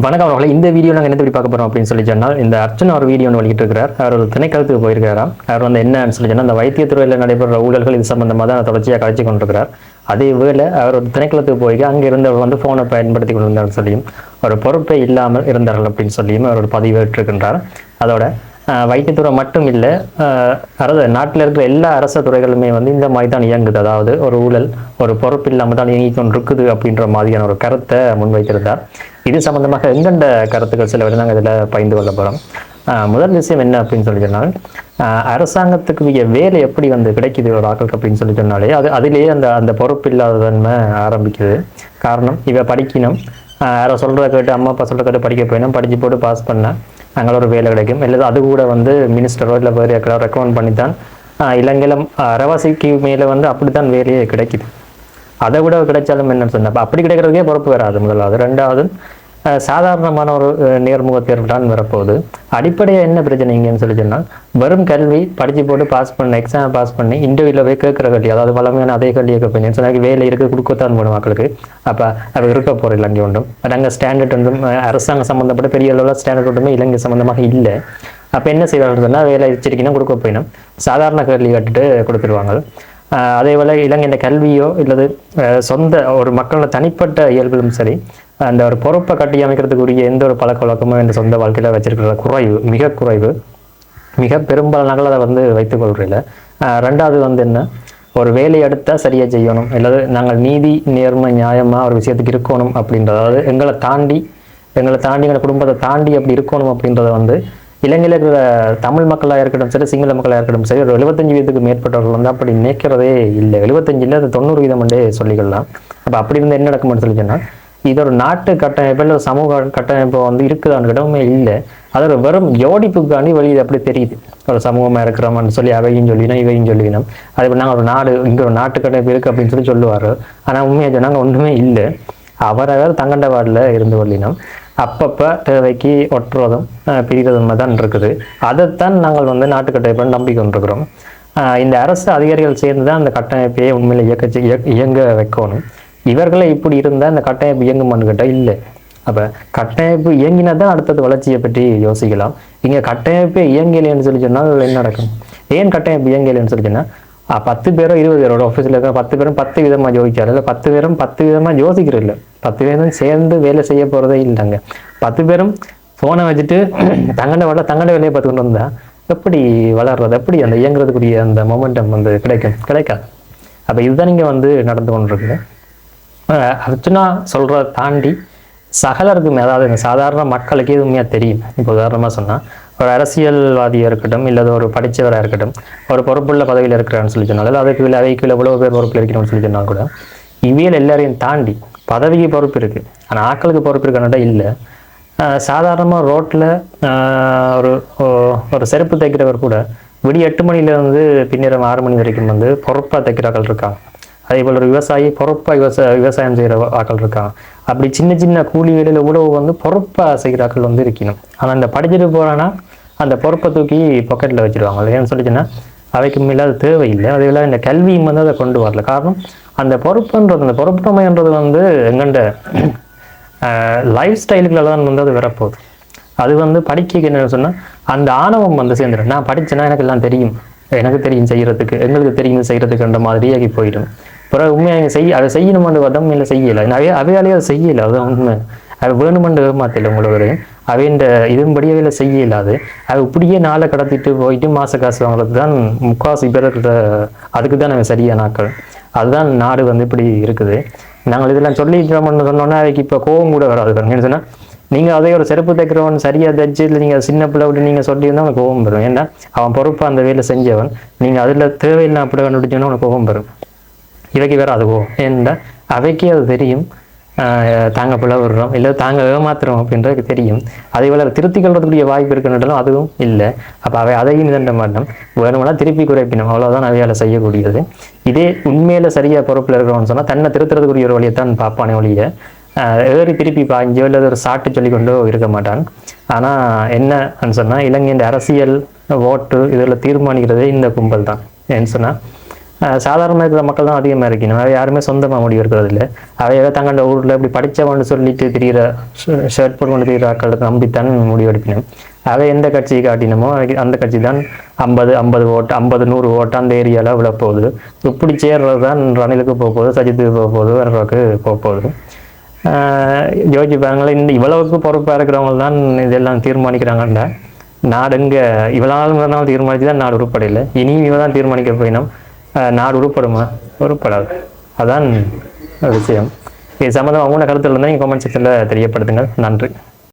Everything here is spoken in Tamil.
வணக்கம் அவர்களை. இந்த வீடியோ நாங்கள் என்ன எப்படி பார்க்க போகிறோம் அப்படின்னு சொல்லி சொன்னால் இந்த அர்ச்சனா ஒரு வீடியோ ஒன்று வெளியிட்டு இருக்கிறார் அவர் ஒரு திணைக்களத்துக்கு போயிருக்காராம் அவர் வந்து என்னன்னு சொல்லி சொன்னால் இந்த வைத்தியத்துறையில் நடைபெற ஊழல்கள் இது சம்பந்தமாக தான் தொடர்ச்சியாக கழிச்சு கொண்டிருக்கிறார். அதே வேளை அவர் ஒரு திணைக்களத்துக்கு போய் அங்கே இருந்தவர் வந்து ஃபோனை பயன்படுத்தி கொண்டிருந்தார் சொல்லியும் ஒரு பொறுப்பே இல்லாமல் இருந்தார்கள் அப்படின்னு சொல்லியும் அவர் ஒரு பதிவேற்றிருக்கின்றார் அதோட வைத்தியத்துறை மட்டும் இல்லை அரசு நாட்டில் இருக்கிற எல்லா அரச துறைகளுமே வந்து இந்த மாதிரி தான் இயங்குது. அதாவது ஒரு ஊழல் ஒரு பொறுப்பு இல்லாமல் தான் இயங்கிக் கொண்டிருக்குது அப்படின்ற மாதிரியான ஒரு கருத்தை முன்வைத்திருந்தார். இது சம்பந்தமாக எந்தெந்த கருத்துக்கள் சில நாங்கள் இதில் பயந்து கொள்ள போகிறோம் முதல் விஷயம் என்ன அப்படின்னு சொல்லி சொன்னால் ஆஹ் அரசாங்கத்துக்கு வேலை எப்படி வந்து கிடைக்குது ஒரு ஆக்களுக்கு அப்படின்னு சொல்லி சொன்னாலே அது அதிலேயே அந்த அந்த பொறுப்பு இல்லாதன்மை ஆரம்பிக்குது. காரணம் இவ படிக்கணும். ஆஹ் யாரோ சொல்கிறத கேட்டு அம்மா அப்பா சொல்கிற கேட்டு படிக்க போயிடும் படிச்சு போட்டு பாஸ் பண்ணேன். அங்கே ஒரு வேலை கிடைக்கும். இல்லை அது கூட வந்து மினிஸ்டரோ இல்லை வேறு யாருக்கோ ரெக்கமெண்ட் பண்ணி தான் ஆஹ் இலங்கையில அரவாசிக்கு மேலே வந்து அப்படித்தான் வேலையே கிடைக்குது. அதை கூட கிடைச்சாலும் என்னன்னு சொன்னா? அப்ப அப்படி கிடைக்கிறதுக்கே பொறுப்பு வராது முதலாவது. ரெண்டாவது சாதாரணமான ஒரு நேர்முக தேர்வு தான் வரப்போகுது. அடிப்படையாக என்ன பிரச்சனை இங்கேன்னு சொல்லி சொன்னால் வெறும் கல்வி படித்து போட்டு பாஸ் பண்ண எக்ஸாம் பாஸ் பண்ணி இன்டர்வியூவில் போய் கேட்குற கல்வி அதாவது வளமையான அதே கல்வியை கேட்பீங்க சொன்னாங்க வேலை இருக்க கொடுக்கத்தான் போடும் மக்களுக்கு. அப்போ அது இருக்க போகிற இலங்கை ஒன்றும் பட் அங்கே ஸ்டாண்டர்ட் ஒன்றும் அரசாங்கம் சம்மந்தப்பட்ட பெரிய அளவில் ஸ்டாண்டர்ட் ஒன்றுமே இலங்கை சம்மந்தமாக இல்லை. அப்போ என்ன செய்வாங்கன்னு சொன்னால் வேலை எச்சரிக்கைனா கொடுக்க போயிடும். சாதாரண கல்வி கட்டுட்டு கொடுத்துருவாங்க. அதே போல் இலங்கையின் கல்வியோ இல்லது சொந்த ஒரு மக்களோட தனிப்பட்ட இயல்பிலும் சரி அந்த ஒரு பொறுப்பை கட்டி அமைக்கிறதுக்குரிய எந்த ஒரு பழக்க வழக்கமும் இந்த சொந்த வாழ்க்கையில் வச்சிருக்கிற குறைவு மிக குறைவு. மிக பெரும்பாலான அதை வந்து வைத்துக்கொள்கிறதில்ல ரெண்டாவது வந்து என்ன? ஒரு வேலையை எடுத்தால் சரியாக செய்யணும். அல்லது நாங்கள் நீதி நேர்மை நியாயமாக ஒரு விஷயத்துக்கு இருக்கணும் அப்படின்றது. அதாவது எங்களை தாண்டி எங்களை தாண்டி எங்களை குடும்பத்தை தாண்டி அப்படி இருக்கணும் அப்படின்றத வந்து இலங்கையில் இருக்கிற தமிழ் மக்களாக இருக்கட்டும் சரி சிங்கள மக்களாக இருக்கட்டும் சரி ஒரு எழுபத்தஞ்சு வீதத்துக்கு மேற்பட்டவர்கள் வந்து அப்படி நினைக்கிறதே இல்லை. எழுபத்தஞ்சு இல்லை அது தொண்ணூறு வீதம் என்றே சொல்லிக்கலாம். அப்போ அப்படி இருந்தால் என்ன நடக்கும்னு சொல்லி சொன்னால் இது ஒரு நாட்டு கட்டமைப்பு இல்லை ஒரு சமூக கட்டமைப்பு வந்து இருக்குதான்னு கிடவுமே இல்லை. அது ஒரு வெறும் ஜோடிப்புக்காண்டி வெளியே அப்படி தெரியுது. ஒரு சமூகமாக இருக்கிறோம்னு சொல்லி அவையும் சொல்லினோம் இவையும் சொல்லினோம். அது இப்போ நாங்கள் ஒரு நாடு இங்கே ஒரு நாட்டு கட்டமைப்பு இருக்குது அப்படின்னு சொல்லி சொல்லுவார். ஆனால் உண்மையாக சொன்னாங்க ஒன்றுமே இல்லை. அவரவர் தங்கண்ட வார்டில் இருந்து கொள்ளினோம். அப்பப்போ தேவைக்கு ஒட்டுறதும் பிரிகிறதும் தான் இருக்குது. அதைத்தான் நாங்கள் வந்து நாட்டு கட்டமைப்புன்னு நம்பி கொண்டிருக்கிறோம். இந்த அரசு அதிகாரிகள் சேர்ந்து தான் அந்த கட்டமைப்பையே உண்மையில் இயக்க- இயங்க வைக்கணும். இவர்களே இப்படி இருந்தால் இந்த கட்டமைப்பு இயங்குமான்னு கேட்டால் இல்லை. அப்போ கட்டமைப்பு இயங்கினா தான் அடுத்தது வளர்ச்சியை பற்றி யோசிக்கலாம். இங்கே கட்டமைப்பே இயங்கலைன்னு சொல்லி சொன்னால் என்ன நடக்கும்? ஏன் கட்டமைப்பு இயங்கலைன்னு சொல்லி சொன்னால் பத்து பேரும் இருபது பேரோட ஆஃபீஸில் இருக்கிற பத்து பேரும் பத்து விதமாக யோசிச்சாரு இல்லை பத்து பேரும் பத்து விதமாக யோசிக்கிறது இல்லை. பத்து பேரும் சேர்ந்து வேலை செய்ய போகிறதே இல்லைங்க. பத்து பேரும் ஃபோனை வச்சுட்டு தங்கண்ட வேலை தங்கண்ட வேலையை பார்த்துக்கிட்டு வந்தால் எப்படி வளர்றது? எப்படி அந்த இயங்குறதுக்குரிய அந்த மொமெண்டம் வந்து கிடைக்கும்? கிடைக்காது. அப்போ இதுதான் இங்கே வந்து நடந்து கொண்டிருக்குது. அர்ஜுனா சொல்கிறத தாண்டி சகலருக்குமே அதாவது இந்த சாதாரண மக்களுக்கு இது உண்மையாக தெரியும். இப்போ உதாரணமாக சொன்னால் ஒரு அரசியல்வாதியாக இருக்கட்டும் இல்லை ஒரு படித்தவராக இருக்கட்டும் ஒரு பொறுப்புள்ள பதவியில் இருக்கிறான்னு சொல்லி சொன்னால் அதுக்கு இல்லை அவைக்கு இவ்வளோ பேர் பொறுப்பில் இருக்கிறோம்னு சொல்லி சொன்னால் கூட இவியல் எல்லாரையும் தாண்டி பதவிக்கு பொறுப்பு இருக்குது ஆனால் ஆட்களுக்கு பொறுப்பு இருக்கானடா இல்லை. சாதாரணமாக ரோட்டில் ஒரு ஓ- ஒரு செருப்பு தைக்கிறவர் கூட விடிய எட்டு மணிலேருந்து பின்னிரம் ஆறு மணி வரைக்கும் வந்து பொறுப்பாக தைக்கிறார்கள் இருக்காங்க. அதே போல் ஒரு விவசாயி பொறுப்பாக விவசாய விவசாயம் செய்கிற ஆட்கள் இருக்காங்க. அப்படி சின்ன சின்ன கூலி வேலையில் உழவு வந்து பொறுப்பாக செய்கிற ஆட்கள் வந்து இருக்கணும். ஆனால் அந்த படிச்சுட்டு போகிறான்னா அந்த பொறுப்பை தூக்கி பாக்கெட்டில் வச்சுருவாங்க. ஏன்னு சொல்லிச்சுன்னா அவைக்கு மேலே அது தேவையில்லை. அதே போல் இந்த கல்வியும் வந்து அதை கொண்டு வரல. காரணம் அந்த பொறுப்புன்றது அந்த பொறுப்புமைன்றது வந்து எங்கண்ட லைஃப் ஸ்டைலுக்குள்ள தான் வந்து அது வரப்போகுது. அது வந்து படிக்க என்னென்னு சொன்னால் அந்த ஆணவம் வந்து சேர்ந்துடும் நான் படிச்சேன்னா எனக்கு எல்லாம் தெரியும். எனக்கு தெரியும் செய்கிறதுக்கு எங்களுக்கு தெரியும் செய்கிறதுக்குன்ற மாதிரியாகி போயிடும். பிறகு உண்மையாக இங்கே செய்ய அதை செய்யணுமென்று பார்த்தோம் இல்லை செய்யலை. அவைய அவையாலேயே அதை செய்யலை அதுதான் உண்மை. அது வேணுமென்று ஏமாத்தில உங்களுக்கு அவைன்ற இதன்படியே இல்லை செய்ய இல்லாது அது இப்படியே நாளை கடத்திட்டு போயிட்டு மாச காசு வாங்குறது தான் முக்காசு பேர்கிட்ட அதுக்கு தான் நம்ம சரியான நாட்கள் அதுதான் நாடு வந்து இப்படி இருக்குது. நாங்கள் இதெல்லாம் சொல்லிட்டோம்னு சொன்னோன்னா அதுக்கு இப்போ கோவம் கூட வராது என்ன சொன்னால் நீங்கள் அதே ஒரு செருப்பு தைக்கிறவன் சரியாக தைச்சு இல்லை நீங்கள் சின்ன பிள்ளை விட்டு நீங்கள் சொல்லியிருந்தால் அவனுக்கு கோபம் வரும். ஏன்னா அவன் பொறுப்பாக அந்த வேலை செஞ்சவன். நீங்கள் அதில் தேவையில்லாம் அப்படி கண்டுபிடிச்சோன்னா உனக்கு கோபம் வரும். இவைக்கு வேற அதுவோ என்ற அவைக்கே அது தெரியும். ஆஹ் தாங்க பிள்ளை விடுறோம். இல்லை தாங்க ஏமாத்துறோம் அப்படின்றது தெரியும். அதே போல் திருத்தி கொள்றதுக்குரிய வாய்ப்பு இருக்குன்றாலும் அதுவும் இல்லை. அப்போ அவை அதையும் இதண்ட மாட்டோம். வேணுமெல்லாம் திருப்பி குறைப்பினோம். அவ்வளோதான் அவையால் செய்யக்கூடியது. இதே உண்மையில சரியா பொறுப்பில் இருக்கிறவன்னு சொன்னால் தன்னை திருத்துறதுக்குரிய ஒரு வழியை தான் பார்ப்பானே ஒழிய ஏறி திருப்பி பாஞ்சோ இல்லை ஒரு சாட்டு சொல்லி கொண்டோ இருக்க மாட்டான். ஆனால் என்னன்னு சொன்னால் இலங்கையின் அரசியல் ஓட்டு இதில் தீர்மானிக்கிறதே இந்த கும்பல் தான் ஏன்னு சொன்னால் சாதாரணமாக இருக்கிற மக்கள் தான் அதிகமாக இருக்கணும் அவை யாருமே சொந்தமாக முடிவு இருக்கிறது இல்லை அவையாக தங்களோட ஊரில் இப்படி படித்தவன்னு சொல்லிட்டு திரிகிற ஷர்ட் போட்டு கொண்டு திரிகிற ஆட்களுக்கு நம்பித்தான் முடிவெடுப்பினோம் அவை எந்த கட்சி காட்டினமோ அந்த கட்சி தான் ஐம்பது ஐம்பது ஓட்டு ஐம்பது நூறு ஓட்டு அந்த ஏரியாவில் விழ போகுது இப்படி சேர்றது தான் ரணிலுக்கு போக போகுது சஜித்துக்கு போக போகுது வேறக்கு போக போகுது யோசிச்சு பாருங்களேன் இந்த இவ்வளவுக்கு பொறுப்பாக இருக்கிறவங்க தான் இதெல்லாம் தீர்மானிக்கிறாங்கல்ல நாடு எங்கே இவ்வளோ நாள் நாள் தான் நாடு உருப்படையில். இனியும் இவ தான் தீர்மானிக்க போயினோம். நாடு உருப்படுமா உருப்படாது. அதான் விஷயம். இது சம்மந்தம் அவங்களோட கருத்தில் இருந்தால் நீங்கள் கமெண்ட் செக்ஷனில் தெரியப்படுத்துங்கள். நன்றி.